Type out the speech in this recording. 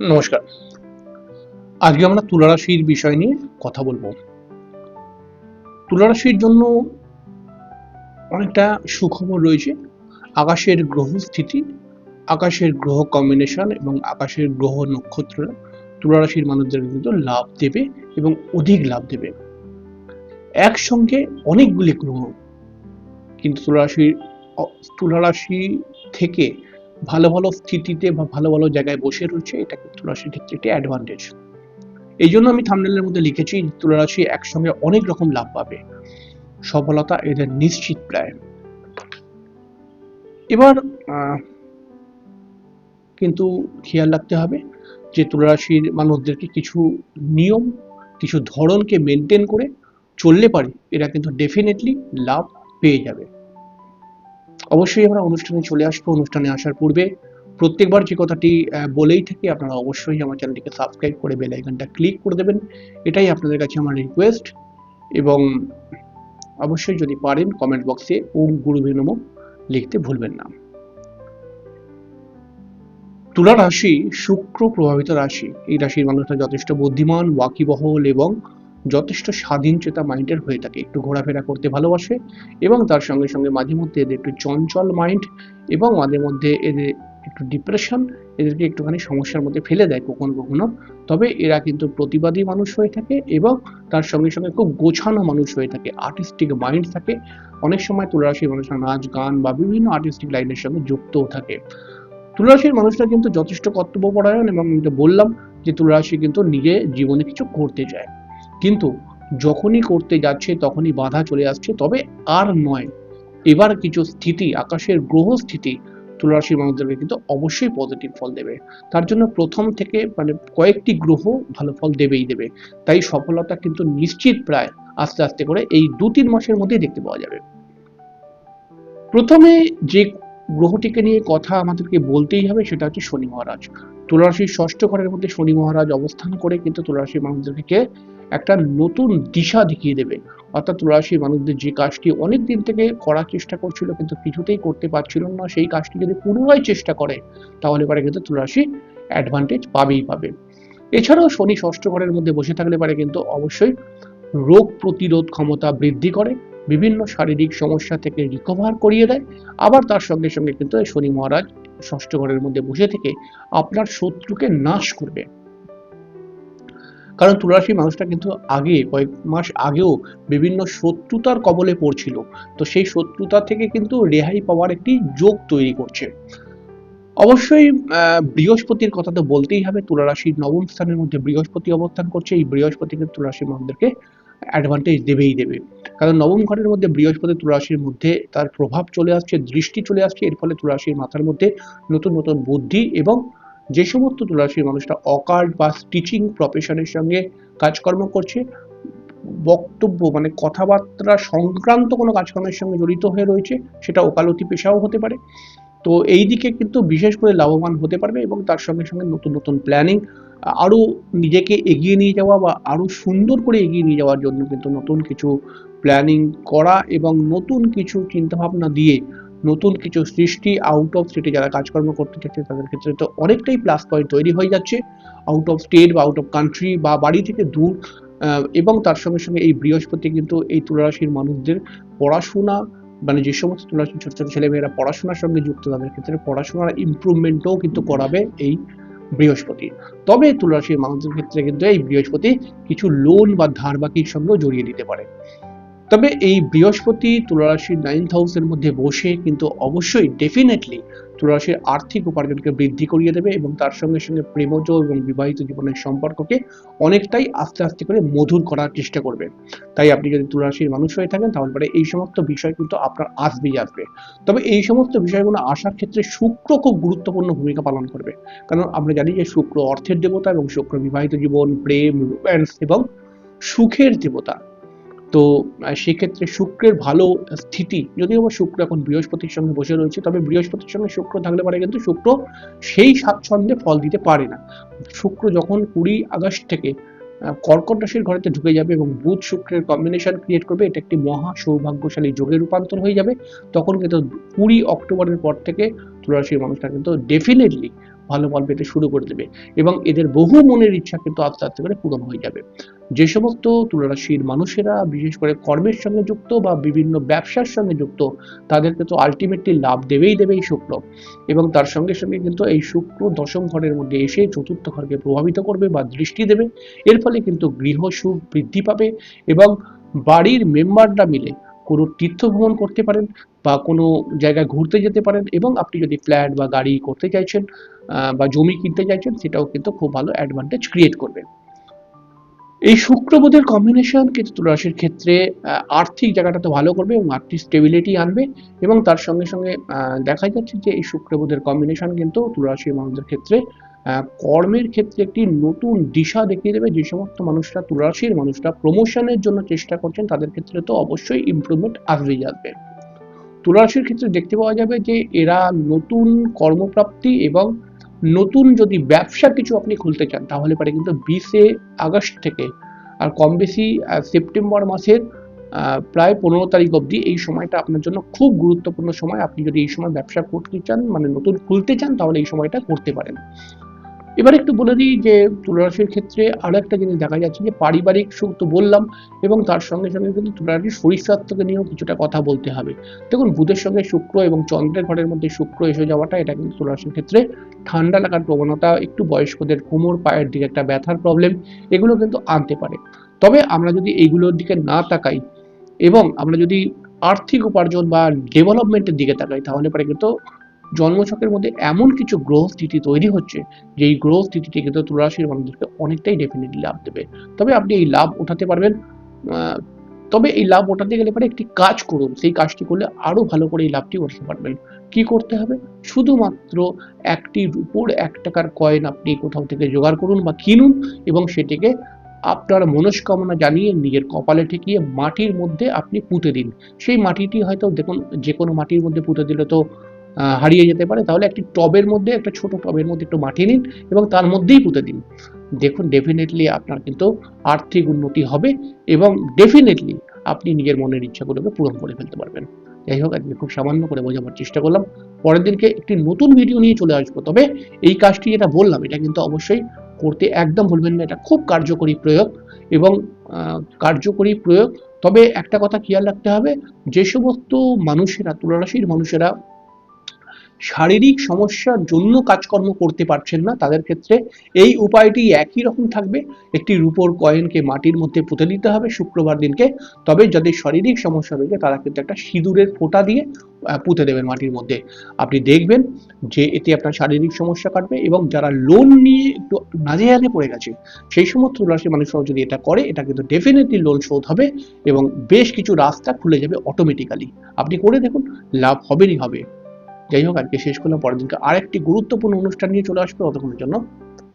নমস্কার। আজকে আমরা তুলা রাশির বিষয় নিয়ে কথা বলব। তুলা রাশির জন্য অনেকটা সুখবর রয়েছে। আকাশের গ্রহ স্থিতি, আকাশের গ্রহ কম্বিনেশন এবং আকাশের গ্রহ নক্ষত্র তুলা রাশির মানুষদের কিন্তু লাভ দেবে এবং অধিক লাভ দেবে। একসঙ্গে অনেকগুলি গ্রহ কিন্তু তুলা রাশির অ- তুলা রাশি থেকে ভালো ভালো স্থিতিতে বা ভালো ভালো জায়গায় বসে রয়েছে, এটা কিন্তু তুলারাশির ক্ষেত্রে একটি অ্যাডভান্টেজ এই জন্য আমি থামনেলের মধ্যে লিখেছি তুলারাশি একসঙ্গে অনেক রকম লাভ পাবে। সফলতা এদের নিশ্চিত প্রায়। এবার কিন্তু খেয়াল রাখতে হবে যে তুলারাশির মানুষদেরকে কিছু নিয়ম, কিছু ধরনকে মেনটেন করে চললে পারে, এরা কিন্তু ডেফিনেটলি লাভ পেয়ে যাবে। অবশ্যই আমরা অনুষ্ঠানে চলে আসব। অনুষ্ঠানে আসার পূর্বে প্রত্যেকবার যে কথাটি বলেই থাকি, আপনারা অবশ্যই আমার চ্যানেলটিকে সাবস্ক্রাইব করে বেল আইকনটা ক্লিক করে দেবেন। এটাই আপনাদের কাছে আমার রিকোয়েস্ট এবং অবশ্যই যদি পারেন কমেন্ট বক্সে ওম গুরু নম লিখতে ভুলবেন না। তুলা রাশি শুক্র প্রভাবিত রাশি। এই রাশির মানুষরা যথেষ্ট বুদ্ধিমান, ওয়াকিবহল এবং যথেষ্ট স্বাধীন চেতা মাইন্ডের হয়ে থাকে একটু ঘোরাফেরা করতে ভালোবাসে এবং তার সঙ্গে সঙ্গে মাঝে মধ্যে এদের একটু চঞ্চল মাইন্ড এবং মাঝে মধ্যে এদের একটু ডিপ্রেশন এদেরকে একটুখানি সমস্যার মধ্যে ফেলে দেয় কখনো কখনো। তবে এরা কিন্তু প্রতিবাদী মানুষ হয়ে থাকে এবং তার সঙ্গে সঙ্গে খুব গোছানো মানুষ হয়ে থাকে আর্টিস্টিক মাইন্ড থাকে। অনেক সময় তুলারাশির মানুষরা নাচ, গান বা বিভিন্ন আর্টিস্টিক লাইনের সঙ্গে যুক্তও থাকে। তুলারাশির মানুষরা কিন্তু যথেষ্ট কর্তব্যপরায়ণ এবং আমি বললাম যে তুলারাশি কিন্তু নিজে জীবনে কিছু করতে চায়। কিন্তু যখনই করতে যাচ্ছে, তখনই বাধা চলে আসছে, তবে আর নয়। এবার কিছু স্থিতি, আকাশের গ্রহ স্থিতি তুলারাশির মানুষদেরকে কিন্তু অবশ্যই পজিটিভ ফল দেবে। তার জন্য প্রথম থেকে মানে কয়েকটি গ্রহ ভালো ফল দেবেই দেবে। তাই সফলতা কিন্তু নিশ্চিত প্রায় আস্তে আস্তে করে এই দু তিন মাসের মধ্যেই দেখতে পাওয়া যাবে। প্রথমে যে গ্রহটিকে নিয়ে কথা আমাদেরকে বলতেই হবে, সেটা হচ্ছে শনি মহারাজ। তুলারাশির ষষ্ঠ ঘরের মধ্যে শনি মহারাজ অবস্থান করে কিন্তু তুলারাশির মানুষদেরকে একটা নতুন দিশা দেখিয়ে দেবে। অর্থাৎ তুলারাশির মানুষদের যে কাজটি অনেক দিন থেকে করার চেষ্টা করছিল কিন্তু কিছুতেই করতে পারছিল না, সেই কাজটি যদি পুনরায় চেষ্টা করে, তাহলে পরে কিন্তু তুলারাশি অ্যাডভান্টেজ পাবেই পাবে। এছাড়াও শনি ষষ্ঠ ঘরের মধ্যে বসে থাকলে পারে কিন্তু অবশ্যই রোগ প্রতিরোধ ক্ষমতা বৃদ্ধি করে, বিভিন্ন শারীরিক সমস্যা থেকে রিকভার করিয়ে দেয়। আবার তার সঙ্গে সঙ্গে কিন্তু শনি মহারাজ ষষ্ঠ ঘরের মধ্যে বসে থেকে আপনার শত্রুকে নাশ করবে। কারণ তুলারাশি মানুষটা কিন্তু আগে, কয়েক মাস আগেও বিভিন্ন শত্রুতার কবলে পড়ছিল। তো সেই শত্রুতা থেকে কিন্তু রেহাই পাওয়ার একটি যোগ তৈরি করছে। অবশ্যই বৃহস্পতির কথা তো বলতেই হবে, তুলারাশির নবম স্থানের মধ্যে বৃহস্পতি অবস্থান করছে, এই বৃহস্পতি কিন্তু তুলারাশির মানুষদেরকে অ্যাডভান্টেজ দেবেই দেবে। কারণ নবম ঘরের মধ্যে বৃহস্পতি তুলারাশির মধ্যে তার প্রভাব চলে আসছে, দৃষ্টি চলে আসছে, এর ফলে তুলারাশির মাথার মধ্যে নতুন নতুন বুদ্ধি এবং যে সমস্ত তুলারাশির মানুষরা অকাল্ট বা স্টিচিং প্রফেশনের সঙ্গে কাজকর্ম করছে, বক্তব্য মানে কথাবার্তা সংক্রান্ত কোনো কাজকর্মের সঙ্গে জড়িত হয়ে রয়েছে, সেটা ওকালতি পেশাও হতে পারে। তো এই দিকে কিন্তু বিশেষ করে লাভবান হতে পারবে এবং তার সঙ্গে সঙ্গে নতুন নতুন প্ল্যানিং আরও নিজেকে এগিয়ে নিয়ে যাওয়া বা আরও সুন্দর করে এগিয়ে নিয়ে যাওয়ার জন্য কিন্তু নতুন কিছু প্ল্যানিং করা এবং নতুন কিছু চিন্তাভাবনা দিয়ে নতুন কিছু সৃষ্টি আউট অফ স্টেটে যারা কাজকর্ম করতে চাচ্ছে তাদের ক্ষেত্রে তো অনেকটাই প্লাস পয়েন্ট তৈরি হয়ে যাচ্ছে। আউট অফ স্টেট বা আউট অফ কান্ট্রি বা বাড়ি থেকে দূর এবং তার সঙ্গে সঙ্গে এই বৃহস্পতি কিন্তু এই তুলারাশির মানুষদের পড়াশোনা মানে যে সমস্ত তুলারাশির ছোট ছোট ছেলেমেয়েরা পড়াশোনার সঙ্গে যুক্ত, তাদের ক্ষেত্রে পড়াশোনার ইমপ্রুভমেন্টও কিন্তু করাবে এই বৃহস্পতি। তবে তুলারাশির মানুষদের ক্ষেত্রে কিন্তু এই বৃহস্পতি কিছু লোন বা ধার বাকির সঙ্গেও জড়িয়ে দিতে পারে। তবে এই বৃহস্পতি তুলারাশির নাইন্থ হাউসের মধ্যে বসে কিন্তু অবশ্যই ডেফিনেটলি তুলারাশির আর্থিক উপার্জনকে বৃদ্ধি করিয়ে দেবে এবং তার সঙ্গে সঙ্গে প্রেমজ এবং বিবাহিত জীবনের সম্পর্ককে অনেকটাই আস্তে আস্তে করে মধুর করার চেষ্টা করবে। তাই আপনি যদি তুলারাশির মানুষ হয়ে থাকেন, তাহলে পরে এই সমস্ত বিষয় কিন্তু আপনার আসবেই আসবে। তবে এই সমস্ত বিষয়গুলো আসার ক্ষেত্রে শুক্র খুব গুরুত্বপূর্ণ ভূমিকা পালন করবে। কারণ আমরা জানি যে শুক্র অর্থের দেবতা এবং শুক্র বিবাহিত জীবন, প্রেম রোম্যান্স এবং সুখের দেবতা। তো সেক্ষেত্রে শুক্রের ভালো স্থিতি, যদিও বা শুক্র এখন বৃহস্পতির সঙ্গে বসে রয়েছে, তবে বৃহস্পতির সঙ্গে শুক্র থাকলে পারে কিন্তু শুক্র সেই স্বাচ্ছন্দ্যে ফল দিতে পারে না। শুক্র যখন কুড়ি আগস্ট থেকে কর্কট রাশির ঘরেতে ঢুকে যাবে এবং বুধ শুক্রের কম্বিনেশন ক্রিয়েট করবে, এটা একটি মহা সৌভাগ্যশালী যোগে রূপান্তর হয়ে যাবে। তখন কিন্তু কুড়ি অক্টোবরের পর থেকে তুলারাশির মানুষরা কিন্তু ডেফিনেটলি ভালো ফল পেতে শুরু করে দেবে এবং এদের বহু মনের ইচ্ছা কিন্তু আস্তে আস্তে করে পূরণ হয়ে যাবে। যে সমস্ত তুলারাশির মানুষেরা, বিশেষ করে কর্মের সঙ্গে যুক্ত বা বিভিন্ন ব্যবসার সঙ্গে যুক্ত, তাদেরকে তো আলটিমেটলি লাভ দেবেই দেবে এই শুক্র এবং তার সঙ্গে সঙ্গে কিন্তু এই শুক্র দশম ঘরের মধ্যে এসে চতুর্থ ঘরকে প্রভাবিত করবে বা দৃষ্টি দেবে। এর ফলে কিন্তু গৃহ সুখ বৃদ্ধি পাবে এবং বাড়ির মেম্বাররা মিলে কোনো তীর্থ ভ্রমণ করতে পারেন। বা কোনো জায়গায় ঘুরতে যেতে পারেন এবং আপনি যদি ফ্ল্যাট বা গাড়ি করতে চাইছেন বা জমি কিনতে চাইছেন, সেটাও কিন্তু খুব ভালো অ্যাডভান্টেজ ক্রিয়েট করবে। এই শুক্রবোধের কম্বিনেশন কিন্তু তুলারাশির ক্ষেত্রে আর্থিক জায়গাটা তো ভালো করবে এবং আর্থিক স্টেবিলিটি আনবে এবং তার সঙ্গে সঙ্গে দেখা যাচ্ছে যে এই শুক্রবোধের কম্বিনেশন কিন্তু তুলারাশির মানুষদের ক্ষেত্রে কর্মের ক্ষেত্রে একটি নতুন দিশা দেখিয়ে দেবে। যে সমস্ত মানুষরা, তুলারাশির মানুষরা প্রমোশনের জন্য চেষ্টা করছেন, তাদের ক্ষেত্রে তো অবশ্যই ইমপ্রুভমেন্ট আসবেই আসবে। তুলারাশির ক্ষেত্রে দেখতে পাওয়া যাবে যে এরা নতুন কর্মপ্রাপ্তি এবং নতুন যদি ব্যবসা কিছু আপনি খুলতে চান, তাহলে পারে কিন্তু বিশে আগস্ট থেকে আর কম বেশি সেপ্টেম্বর মাসের প্রায় পনেরো তারিখ অবধি এই সময়টা আপনার জন্য খুব গুরুত্বপূর্ণ সময়। আপনি যদি এই সময় ব্যবসা করতে চান মানে নতুন খুলতে চান, তাহলে এই সময়টা করতে পারেন। এবার একটু বলে দিই যে তুলারাশির ক্ষেত্রে আরও একটা জিনিস দেখা যাচ্ছে যে পারিবারিক সুখ তো বললাম এবং তার সঙ্গে সঙ্গে কিন্তু তুলারাশির শরীর স্বাস্থ্যকে নিয়েও কিছুটা কথা বলতে হবে। দেখুন, বুধের সঙ্গে শুক্র এবং চন্দ্রের ঘরের মধ্যে শুক্র এসে যাওয়াটা এটা কিন্তু তুলারাশির ক্ষেত্রে ঠান্ডা লাগার প্রবণতা, একটু বয়স্কদের কোমর, পায়ের দিকে একটা ব্যথার প্রবলেম এগুলো কিন্তু আনতে পারে। তবে আমরা যদি এইগুলোর দিকে না তাকাই এবং আমরা যদি আর্থিক উপার্জন বা ডেভেলপমেন্টের দিকে তাকাই, তাহলে পরে কিন্তু জন্মছকের মধ্যে এমন কিছু গ্রহ স্থিতি তৈরি হচ্ছে যে এই গ্রহ স্থিতিটি কিন্তু তুলারাশির মানুষদেরকে অনেকটাই ডেফিনেটলি লাভ দেবে। তবে আপনি এই লাভ উঠাতে পারবেন তবে এই লাভ ওঠাতে গেলে পরে একটি কাজ করুন, সেই কাজটি করলে আরও ভালো করে এই লাভটি উঠাতে পারবেন। কি করতে হবে? শুধুমাত্র একটি রূপোর এক টাকার কয়েন আপনি কোথাও থেকে জোগাড় করুন বা কিনুন এবং সেটিকে আপনার মনস্কামনা জানিয়ে নিজের কপালে ঠেকিয়ে মাটির মধ্যে আপনি পুঁতে দিন। সেই মাটিটি হয়তো দেখুন যে কোনো মাটির মধ্যে পুঁতে দিলে তো হারিয়ে যেতে পারে, তাহলে একটি টবের মধ্যে, একটা ছোট টবের মধ্যে একটু মাটি নিন এবং তার মধ্যেই পুঁতে দিন। দেখুন ডেফিনেটলি আপনার কিন্তু আর্থিক উন্নতি হবে এবং ডেফিনেটলি আপনি নিজের মনের ইচ্ছাগুলোকে পূরণ করে ফেলতে পারবেন। যাই হোক, আজকে খুব সামান্য করে বোঝাবার চেষ্টা করলাম। পরের দিনকে একটি নতুন ভিডিও নিয়ে চলে আসব। তবে এই কাজটি যেটা বললাম, এটা কিন্তু অবশ্যই করতে একদম ভুলবেন না, এটা খুব কার্যকরী প্রয়োগ এবং কার্যকরী প্রয়োগ। তবে একটা কথা খেয়াল রাখতে হবে, যে সমস্ত মানুষেরা, তুলারাশির মানুষেরা শারীরিক সমস্যার জন্য কাজকর্ম করতে পারছেন না, তাদের ক্ষেত্রে এই উপায়টি একই রকম থাকবে। একটি রূপোর কয়েনকে মাটির মধ্যে পুঁতে দিতে হবে শুক্রবার দিনকে, তবে যাদের শারীরিক সমস্যা রয়েছে তারা কিন্তু একটা সিঁদুরের ফোঁটা দিয়ে পুঁতে দেবেন মাটির মধ্যে। আপনি দেখবেন যে এতে আপনার শারীরিক সমস্যা কাটবে এবং যারা লোন নিয়ে একটু নাজেহালে পড়ে গেছে, সেই সমস্ত রাশির মানুষরাও যদি এটা করে, এটা কিন্তু ডেফিনেটলি লোন শোধ হবে এবং বেশ কিছু রাস্তা খুলে যাবে অটোমেটিক্যালি আপনি করে দেখুন, লাভ হবেনই হবে। যাই হোক, আজকে শেষ করলাম। পরের দিনকে আরেকটি গুরুত্বপূর্ণ অনুষ্ঠান নিয়ে চলে আসবে ততক্ষণের জন্য।